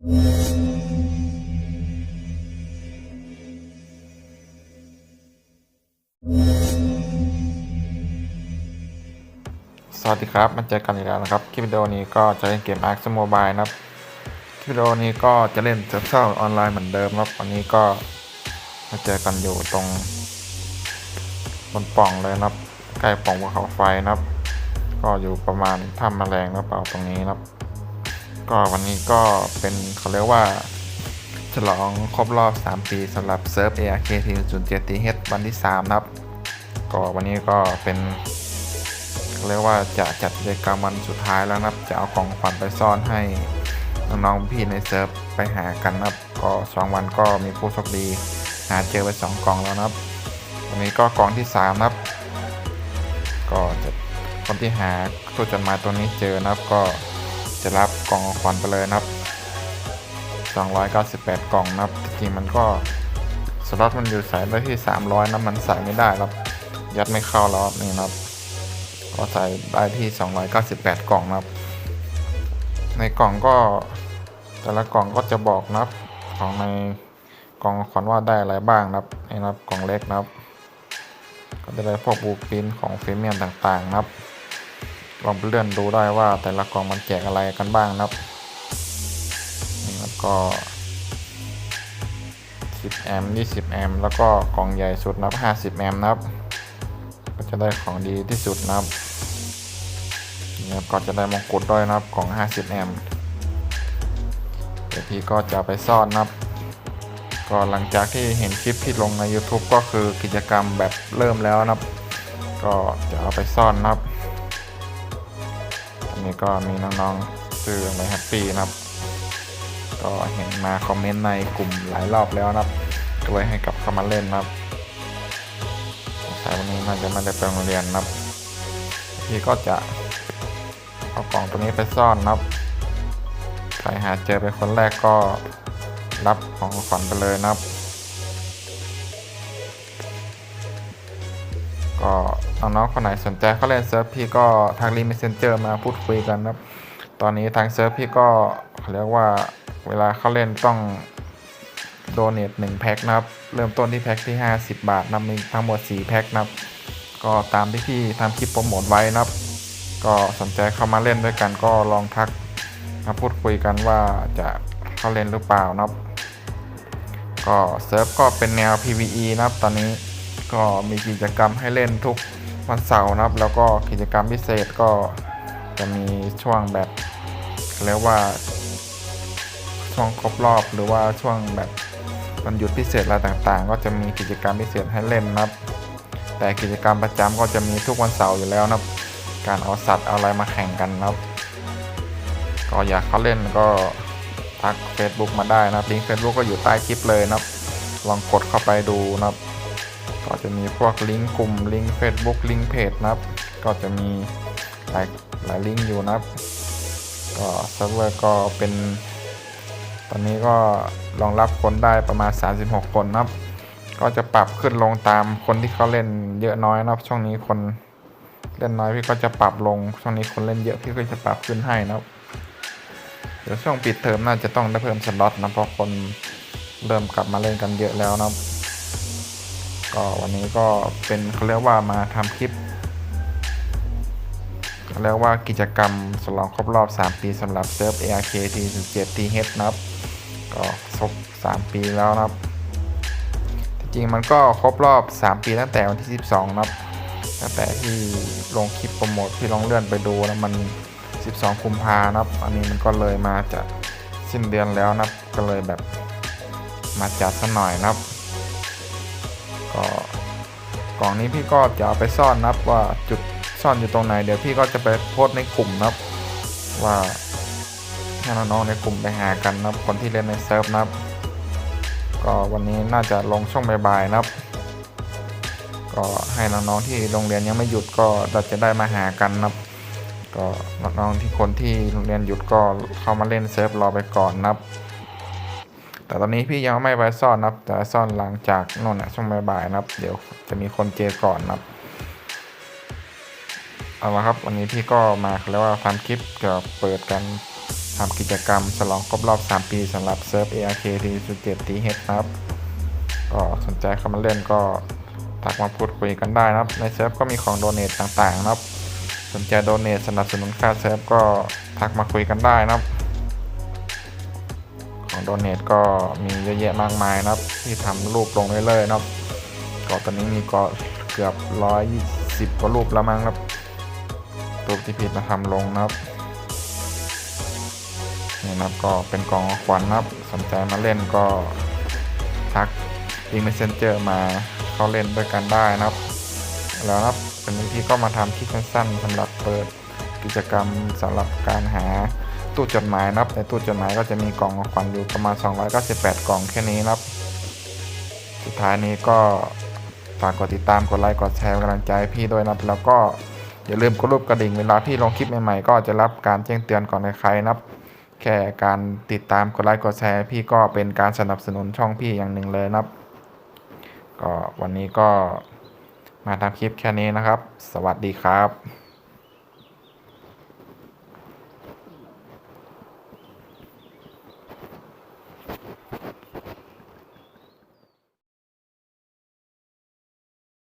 สวัสดีครับ มาเจอกันอีกแล้วนะครับ คลิปวิดีโอนี้ก็จะเล่นเกม Ark Mobile นะครับ คลิปวิดีโอนี้ก็จะเล่นเซิร์ฟเซอร์ออนไลน์เหมือนเดิมครับวันนี้ก็มาเจอกันอยู่ตรงบนป่องเลยนะครับ ใกล้ป่องภูเขาไฟนะครับ ก็อยู่ประมาณถ้ำแมลงนะเปล่าตรงนี้นะครับ ก็วันนี้ก็เป็นเขาเรียกว่า ฉลองครบรอบ 3 ปีสำหรับเซิร์ฟ ARK ที07 TH วันที่ 3 นะครับ ก็วันนี้ก็เป็นเขาเรียกว่าจะจัดกิจกรรมวันสุดท้ายแล้วนะครับ จะเอาของขวัญไปซ่อนให้น้องๆพี่ในเซิร์ฟไปหากันนะครับ ก็สองวันก็มีผู้โชคดีหาเจอไปสองกล่องแล้วนะครับวันนี้ก็กล่องที่สามนะครับ ก็จะคนที่หาตัวจดหมายตัวนี้เจอนะครับก็ จะรับกล่องของขวัญไปเลยนะครับ 298 กล่องนะครับจริงๆมันก็สล็อตมันอยู่ใส่ได้ที่ 300นะมันใส่ไม่ได้ครับ ยัดไม่เข้าแล้วนี่นะครับ ก็ใส่ได้ที่ 298 กล่องนะครับ ในกล่องก็แต่ละกล่องก็จะบอกนะครับของในกล่องขวัญว่าได้อะไรบ้างนะครับนี่นะครับกล่องเล็กนะครับ ก็จะได้พวกบูปินของเฟรเมียนต่างๆนะครับ ลองไปเลื่อนดูได้ว่าแต่ละกล่องมันแจกอะไรกันบ้างนะครับนี่ครับก็ 10 แอมป์20 แอมป์แล้วก็กล่องใหญ่สุดนับ50 แอมป์นะครับ ก็จะได้ของดีที่สุดนะครับนี่ครับก็จะได้มงกุฎด้วยนะครับของ 50 แอมป์เดี๋ยวพี่ก็จะไปซ่อนนะครับ ก็หลังจากที่เห็นคลิปที่ลงใน YouTube ก็คือกิจกรรมแบบเริ่มแล้วนะครับ ก็จะเอาไปซ่อนนะครับ นี้ก็มีน้องๆซื้อไปแฮปปี้นะครับ ก็เห็นมาคอมเมนต์ในกลุ่มหลายรอบแล้วนะครับก็เลยให้กลับเข้ามาเล่นนะครับสายวันนี้น่าจะไม่ได้ไปโรงเรียนนะครับพี่ก็จะเอากล่องตัวนี้ไปซ่อนนะครับใครหาเจอเป็นคนแรกก็รับของขวัญไปเลยนะครับ ก็ น้องๆคนไหนสนใจเข้าเล่นเซิร์ฟพี่ก็ทางรีมสเซนเจอร์มาพูดคุยกันนะครับ ตอนนี้ทางเซิร์ฟพี่ก็เขาเรียกว่าเวลาเข้าเล่นต้องโดเนทหนึ่งแพ็คนะครับ เริ่มต้นที่แพ็คที่ 50 บาทนะมีทั้งหมด 4 แพ็คนะครับ ก็ตามที่พี่ทำคลิปโปรโมทไว้นะครับ ก็สนใจเข้ามาเล่นด้วยกันก็ลองทักมาพูดคุยกันว่าจะเข้าเล่นหรือเปล่านะครับ ก็เซิร์ฟก็เป็นแนว PVE นะครับ ตอนนี้ก็มีกิจกรรมให้เล่นทุก วันเสาร์นะครับ แล้วก็กิจกรรมพิเศษก็จะมีช่วงแบบเรียกว่าช่วงครบรอบหรือว่าช่วงแบบวันหยุดพิเศษอะไรต่างๆ ก็จะมีกิจกรรมพิเศษให้เล่นนะครับ แต่กิจกรรมประจำก็จะมีทุกวันเสาร์อยู่แล้วนะครับ การเอาสัตว์เอาอะไรมาแข่งกันนะครับ ก็อยากเขาเล่นก็ทัก Facebook มาได้นะครับลิงก์ Facebook ก็อยู่ใต้คลิปเลยนะครับ ลองกดเข้าไปดูนะครับ ก็จะมีพวกลิงก์กลุ่มลิงก์ Facebook ลิงก์เพจนะครับก็จะมีหลายหลายลิงก์อยู่นะครับ ก็เซิร์ฟเวอร์ก็เป็น ตอนนี้ก็รองรับคนได้ประมาณ 36 คนนะครับ ก็จะปรับขึ้นลงตามคนที่เขาเล่นเยอะน้อยนะครับ ช่วงนี้คนเล่นน้อยพี่ก็จะปรับลงช่วงนี้คนเล่นเยอะพี่ก็จะปรับขึ้นให้นะครับเดี๋ยวช่วงปิดเทอมน่าจะต้องได้เพิ่มสล็อตนะเพราะคนเริ่มกลับมาเล่นกันเยอะแล้วนะครับ ก็วันนี้ก็เป็นเขาเรียกว่ามาทำคลิปเขาเรียกว่ากิจกรรมฉลองครบรอบ 3 ปีสำหรับเซิร์ฟ ARK T17 TH นะครับ ก็ครบ 3 ปีแล้วนะครับ จริงๆมันก็ครบรอบ 3 ปีตั้งแต่วันที่ 12 นะครับ ตั้งแต่ที่ลงคลิปโปรโมทพี่ลองเลื่อนไปดูแล้วมัน 12 กุมภานะครับ อันนี้มันก็เลยมาจะสิ้นเดือนแล้วนะครับ ก็เลยแบบมาจัดสัหน่อยนะครับ กล่องนี้พี่ก็จะเอาไปซ่อนนะครับว่าจุดซ่อนอยู่ตรงไหน เดี๋ยวพี่ก็จะไปโพสในกลุ่มนะครับ ว่าให้น้องๆในกลุ่มไปหากันนะครับคนที่เล่นในเซิร์ฟนะครับ ก็วันนี้น่าจะลงช่วงบ่ายๆนะครับ ก็ให้น้องๆที่โรงเรียนยังไม่หยุดก็เราจะได้มาหากันนะครับ ก็น้องๆที่คนที่โรงเรียนหยุดก็เข้ามาเล่นเซิร์ฟรอไปก่อนนะครับ แต่ตอนนี้พี่ยังไม่ไปซ่อนนะครับ แต่ซ่อนหลังจากน่นนะช่วงบ่ายๆนะครับ เดี๋ยวจะมีคนเจอก่อนนะครับเอาละครับ วันนี้พี่ก็มาเรียกว่าทำคลิปเกี่ยวกับเปิดกันทำกิจกรรมฉลองครบรอบ 3 ปีสำหรับเซิร์ฟ ARK T07 TH นะครับ ก็สนใจเข้ามาเล่นก็ทักมาพูดคุยกันได้นะครับ ในเซิร์ฟก็มีของโดเนทต่างๆนะครับ สนใจโดเนทสนับสนุนค่าเซิร์ฟก็ทักมาคุยกันได้นะครับ โดเนทก็มีเยอะแยะมากมายนะครับ ที่ทำรูปลงเรื่อยๆนะครับก็ตอนนี้มีก็เกือบร้อยยี่สิบกว่ารูปแล้วมั้งครับรูปที่พีมาทำลงนะครับนี่นะครับก็เป็นกล่องขวัญนะครับสนใจมาเล่นก็ทักอีเมสเซนเจอร์มาเข้าเล่นด้วยกันได้นะครับ แล้วนะครับเป็นพี่ก็มาทำคลิปสั้นๆสำหรับเปิดกิจกรรมสำหรับการหา ตู้จดหมายนะครับในตู้จดหมายก็จะมีกล่องของขวัญอยู่ประมาณ 298 กล่องแค่นี้นะครับ สุดท้ายนี้ก็ฝากกดติดตามกดไลค์กดแชร์กำลังใจพี่ด้วยนะครับแล้วก็อย่าลืมกดรูปกระดิ่งเวลาพี่ลงคลิปใหม่ๆ ก็จะรับการแจ้งเตือนก่อนใครนะครับ แค่การติดตามกดไลค์กดแชร์ พี่ก็เป็นการสนับสนุนช่องพี่อย่างหนึ่งเลยนะครับ ก็วันนี้ก็มาทำคลิปแค่นี้นะครับ สวัสดีครับ